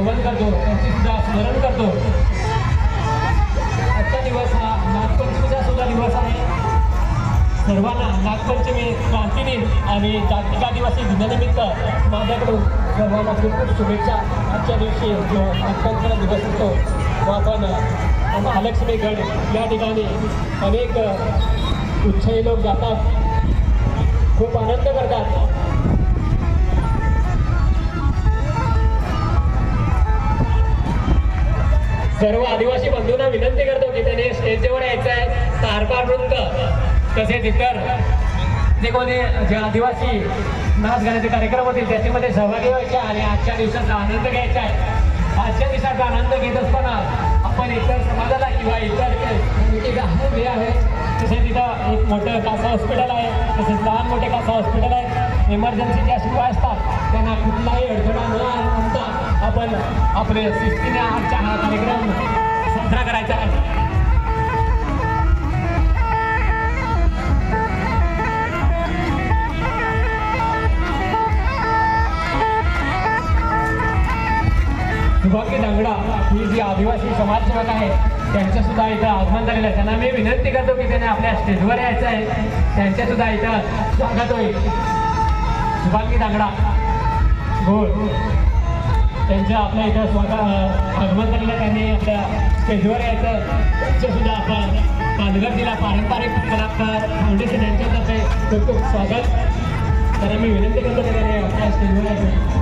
नमन करतो त्यांची सुद्धा स्मरण करतो. आजचा दिवस हा नागपंचमीचा सुद्धा दिवस आहे. सर्वांना नागपंचमी क्रांती दिन आणि जागतिक आदिवासी दिनानिमित्त माझ्याकडून सर्वांना खूप खूप शुभेच्छा. आजच्या दिवशी जो नागपंचमीचा दिवस असतो तो आपण महालक्ष्मी गड या ठिकाणी अनेक उत्साही लोक जातात. खूप आनंद करतात. सर्व आदिवासी बंधूंना विनंती करतो की त्याने स्टेजवर यायचं आहे. तारपा नृत्य तसेच इतर जे कोणी जे आदिवासी नाच गाण्याचे कार्यक्रम होतील त्याच्यामध्ये सहभागी व्हायचे आहे आणि आजच्या दिवसाचा आनंद घ्यायचा आहे. आजच्या दिवसाचा आनंद घेत असताना आपण इतर समाजाला किंवा इतर जे आहे तसेच तिथं एक मोठं कासा हॉस्पिटल आहे तसेच लहान मोठे कासा हॉस्पिटल आहे इमर्जन्सी ज्या सुरू असतात. त्यांना कुठलाही आपण आपले शिस्तीने आजच्या हा कार्यक्रम साजरा करायचा आहे. सुभाग्य दांगडा ही जी आदिवासी समाजसेवक आहे त्यांचं सुद्धा इथं आगमन झालेलं आहे. त्यांना मी विनंती करतो की त्यांना आपल्या स्टेजवर यायचं आहे. त्यांच्या सुद्धा इथं स्वागत होईल. सुभाग्य दांगडा. हो त्यांचं आपल्या इथं स्वागत अं, आगमन त्यांनी आपल्या स्टेजवर यायचं. सुद्धा आपण पालघर जिल्हा पारंपरिक कलाकार फाउंडेशन यांच्यातर्फे खूप खूप स्वागत. त्यांना मी विनंती करतो की त्याने आपल्या स्टेजवर यायचं.